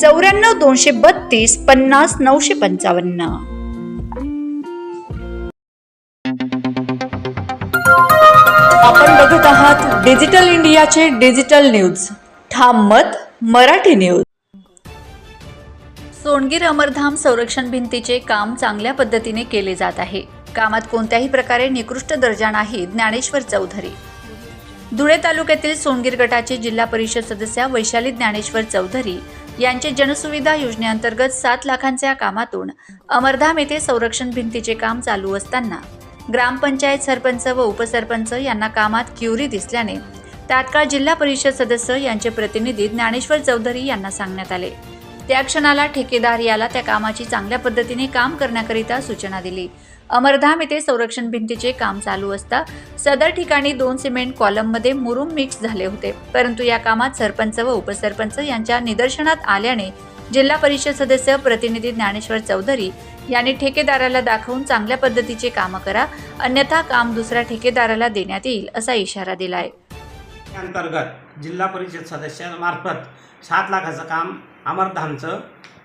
चौऱ्याण्णव दोनशे बत्तीस पन्नास नऊशे पंचावन्न. आपण बघत आहात डिजिटल इंडियाचे डिजिटल न्यूज. ठाम मत मराठी न्यूज. सोनगीर अमरधाम संरक्षण भिंतीचे काम चांगल्या पद्धतीने केले जात आहे. कामात कोणत्याही प्रकारे निकृष्ट दर्जा नाही ज्ञानेश्वर चौधरी. धुळे तालुक्यातील सोनगीर गटाचे जिल्हा परिषद सदस्या वैशाली ज्ञानेश्वर चौधरी यांचे जनसुविधा योजनेअंतर्गत सात लाखांच्या कामातून अमरधाम येथे संरक्षण भिंतीचे काम चालू असताना ग्रामपंचायत सरपंच व उपसरपंच यांना कामात क्युरी दिसल्याने तात्काळ जिल्हा परिषद सदस्य यांचे प्रतिनिधी ज्ञानेश्वर चौधरी यांना सांगण्यात आले. त्या क्षणाला ठेकेदार याला त्या कामाची चांगल्या पद्धतीने काम करण्याकरिता सूचना दिली. अमरधाम येथे संरक्षण भिंतीचे काम चालू असता सदर ठिकाणी दोन सिमेंट कॉलममध्ये मुरुम मिक्स झाले होते. परंतु या कामात सरपंच व उपसरपंच यांच्या निदर्शनात आल्याने जिल्हा परिषद सदस्य प्रतिनिधी ज्ञानेश्वर चौधरी यांनी ठेकेदाराला दाखवून चांगल्या पद्धतीचे कामं करा अन्यथा काम दुसऱ्या ठेकेदाराला देण्यात येईल असा इशारा दिलाय. अंतर्गत जिल्हा परिषद सदस्यामार्फत सात लाखाचं काम अमरधामचं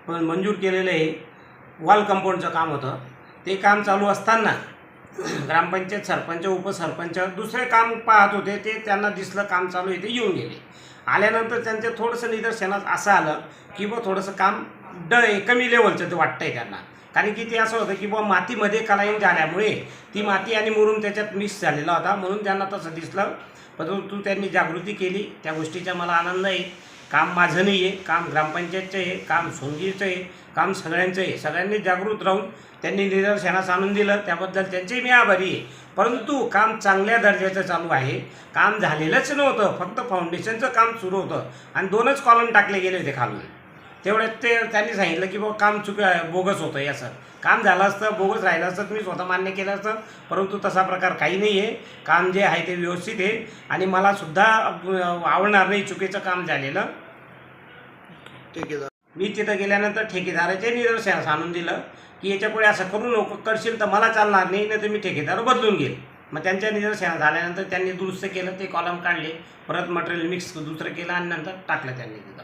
पण मंजूर केलेलं आहे वॉल कंपाऊंडचं काम होतं. ते काम चालू असताना ग्रामपंचायत सरपंच उपसरपंच दुसरे काम पाहत होते. ते त्यांना दिसलं काम चालू आहे ते येऊन गेले. आल्यानंतर त्यांचं थोडंसं निदर्शनात असं आलं की बुवा थोडंसं काम ड आहे कमी लेवलचं ते वाटतं आहे त्यांना. कारण की ते असं होतं की बुवा मातीमध्ये कलाईन झाल्यामुळे ती माती आणि मुरुम त्याच्यात मिक्स झालेला होता. म्हणून त्यांना तसं दिसलं. परंतु त्यांनी जागृती केली. त्या गोष्टीचा मला आनंद आहे. काम माझं नाही आहे काम ग्रामपंचायतचं आहे काम सोनगीरचं आहे काम सगळ्यांचं आहे. सगळ्यांनी जागृत राहून त्यांनी निदर्शनास आणून दिलं त्याबद्दल त्यांचेही मी आभारी आहे. परंतु काम चांगल्या दर्जाचं चालू आहे. काम झालेलंच नव्हतं फक्त फाउंडेशनचं काम सुरू होतं. आणि दोनच कॉलम टाकले गेले होते खालून. तेवढ्यात ते त्यांनी सांगितलं की बाबा काम चुक बोगस होतं असं. काम झालं असतं बोगस राहिलं असतं मी स्वतः मान्य केलं असतं परंतु तसा प्रकार काही नाही आहे काम जे आहे ते व्यवस्थित आहे. आणि मला सुद्धा आवडणार नाही चुकीचं काम झालेलं. मी तिथं गेल्यानंतर ठेकेदाराचे निदर्शनास आणून दिलं की याच्यापुढे असं करू नको करशील तर मला चालणार नाही नाही तर मी ठेकेदार बदलून घेईल. मग त्यांच्या निदर्शनास झाल्यानंतर त्यांनी दुरुस्त केलं ते कॉलम काढले परत मटेरियल मिक्स दुसरं केलं आणि नंतर टाकलं त्यांनी तिथं.